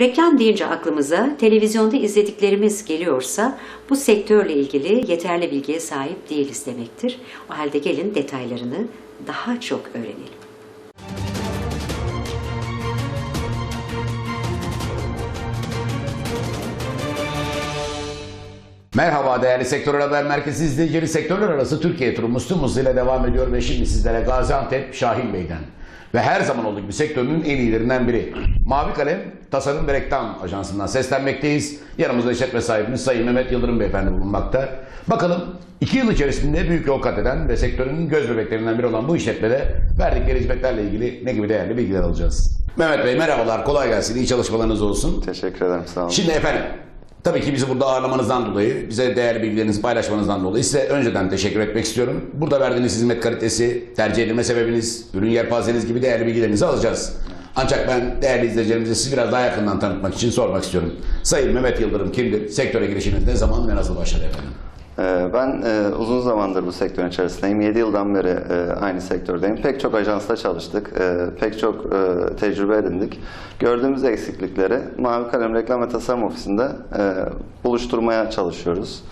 Reklam deyince aklımıza televizyonda izlediklerimiz geliyorsa bu sektörle ilgili yeterli bilgiye sahip değiliz demektir. O halde gelin detaylarını daha çok öğrenelim. Merhaba değerli Sektör Haber Merkezi izleyicileri sektörler arası Türkiye turumuz tüm hızıyla devam ediyor ve şimdi sizlere Gaziantep Şahin Bey'den ve her zaman olduğu gibi sektörünün en iyilerinden biri Mavi Kalem Tasarım ve Reklam Ajansı'ndan seslenmekteyiz. Yanımızda işletme sahibimiz Sayın Mehmet Yıldırım Beyefendi bulunmakta. Bakalım iki yıl içerisinde büyük yol kat eden ve sektörün göz bebeklerinden biri olan bu işletmede verdikleri hizmetlerle ilgili ne gibi değerli bilgiler alacağız. Mehmet Bey merhabalar, kolay gelsin, iyi çalışmalarınız olsun. Teşekkür ederim sağ olun. Şimdi efendim tabii ki bizi burada ağırlamanızdan dolayı, bize değerli bilgilerinizi paylaşmanızdan dolayı size önceden teşekkür etmek istiyorum. Burada verdiğiniz hizmet kalitesi, tercih edilme sebebiniz, ürün yelpazeniz gibi değerli bilgilerinizi alacağız. Ancak ben değerli izleyicilerimize sizi biraz daha yakından tanıtmak için sormak istiyorum. Sayın Mehmet Yıldırım kimdir? Sektöre girişiniz ne zaman ve nasıl başladı efendim? Ee, Ben e, uzun zamandır bu sektörün içerisindeyim. 7 yıldan beri e, aynı sektördeyim. Pek çok ajansta çalıştık. e, Pek çok tecrübe edindik. Gördüğümüz eksiklikleri Mavi Kalem Reklam ve Tasarım Ofisi'nde buluşturmaya çalışıyoruz.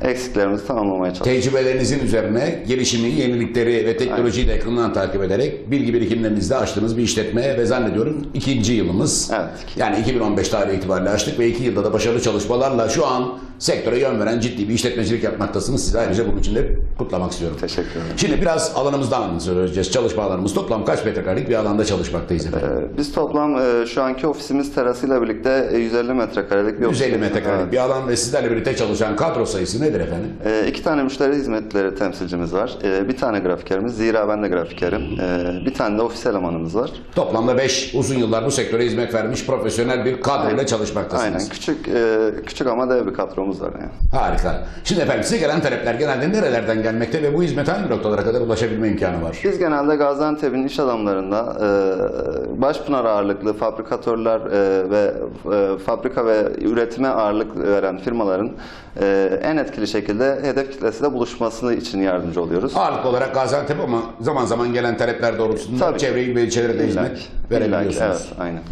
Eksiklerimizi tamamlamaya çalışıyoruz. Tecrübelerinizin üzerine gelişimi, yenilikleri ve teknolojiyi de yakından takip ederek bilgi birikimlerinizde açtığınız bir işletme ve zannediyorum ikinci yılımız. Evet. Yani 2015 tarihi itibariyle açtık ve iki yılda da başarılı çalışmalarla şu an sektöre yön veren ciddi bir işletmecilik yapmaktasınız. Sizi ayrıca bunun için de kutlamak istiyorum. Teşekkür ederim. Şimdi biraz alanımızdan söyleyeceğiz. Çalışmalarımız toplam kaç metrekarelik bir alanda çalışmaktayız efendim? Ee, Biz toplam e, şu anki ofisimiz terasıyla birlikte e, 150 metrekarelik bir 150 ofis. metrekarelik Evet. bir alan ve sizlerle birlikte çalışan kadro sayısı nedir efendim? Ee, iki tane müşteri hizmetleri temsilcimiz var. Ee, bir tane grafikerimiz, zira ben de grafikerim. Ee, bir tane de ofis elemanımız var. Toplamda 5 uzun yıllar bu sektöre hizmet vermiş profesyonel bir kadroyla çalışmaktasınız. Aynen, küçük e, küçük ama dev bir kadromuz var yani. Harika. Şimdi efendim size gelen talepler genelde nerelerden gelmekte ve bu hizmet hangi noktalara kadar ulaşabilme imkanı var? Biz genelde Gaziantep'in iş adamlarında e, Başpınar ağırlıklı fabrikatörler e, ve e, fabrika ve üretime ağırlık veren firmaların e, en etkili şekilde hedef kitlesiyle buluşması için yardımcı oluyoruz. Ağırlıklı olarak Gaziantep ama zaman zaman gelen talepler doğrultusunda Tabii. çevre il ve ilçelere de hizmet verebiliyorsunuz. Evet, aynen.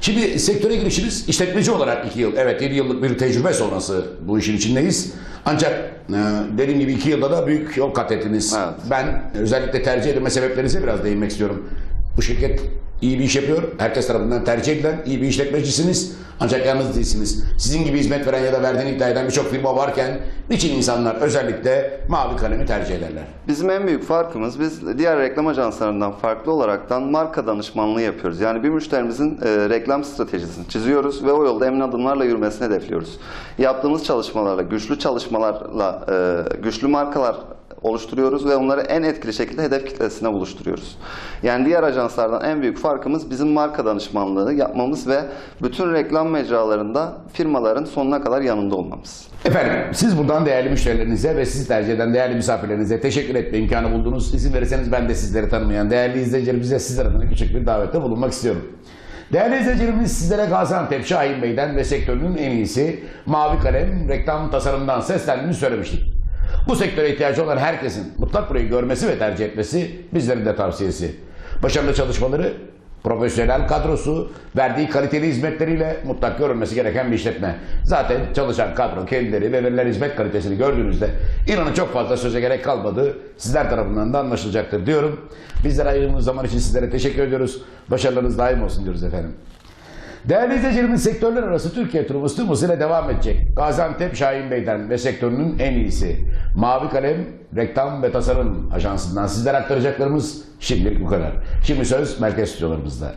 Şimdi sektöre girişiniz işletmeci olarak 2 yıl, evet 7 yıllık bir tecrübe sonrası bu işin içindeyiz. Ancak e, dediğim gibi 2 yılda da büyük yol kat ettiniz. Evet. Ben özellikle tercih edilme sebeplerinize biraz değinmek istiyorum. Bu şirket iyi bir iş yapıyor. Herkes tarafından tercih edilen iyi bir işletmecisiniz. Ancak yalnız değilsiniz. Sizin gibi hizmet veren ya da verdiğini iddia eden birçok firma varken niçin insanlar özellikle mavi kalemi tercih ederler? Bizim en büyük farkımız biz diğer reklam ajanslarından farklı olaraktan marka danışmanlığı yapıyoruz. Yani bir müşterimizin e, reklam stratejisini çiziyoruz ve o yolda emin adımlarla yürümesini hedefliyoruz. Yaptığımız çalışmalarla, güçlü çalışmalarla, e, güçlü markalar oluşturuyoruz ve onları en etkili şekilde hedef kitlesine buluşturuyoruz. Yani diğer ajanslardan en büyük farkımız bizim marka danışmanlığı yapmamız ve bütün reklam mecralarında firmaların sonuna kadar yanında olmamız. Efendim siz buradan değerli müşterilerinize ve sizi tercih eden değerli misafirlerinize teşekkür etme imkanı buldunuz. İzin verirseniz ben de sizleri tanımayan değerli izleyicilerimize sizler adına küçük bir davette bulunmak istiyorum. Değerli izleyicilerimiz sizlere Gaziantep Şahin Bey'den ve sektörünün en iyisi Mavi Kalem reklam tasarımdan seslendiğini söylemiştik. Bu sektöre ihtiyacı olan herkesin mutlak burayı görmesi ve tercih etmesi bizlerin de tavsiyesi. Başarılı çalışmaları, profesyonel kadrosu, verdiği kaliteli hizmetleriyle mutlak görülmesi gereken bir işletme. Zaten çalışan kadro kendileri ve verilen hizmet kalitesini gördüğünüzde inanın çok fazla söze gerek kalmadığı sizler tarafından da anlaşılacaktır diyorum. Bizlere ayırdığınız zaman için sizlere teşekkür ediyoruz. Başarılarınız daim olsun diyoruz efendim. Değerli izleyicilerimiz sektörler arası Türkiye tüm hızıyla devam edecek. Gaziantep Şahin Bey'den ve sektörünün en iyisi Mavi Kalem Reklam ve Tasarım Ajansı'ndan sizlere aktaracaklarımız şimdilik bu kadar. Şimdi söz merkez stüdyolarımızda.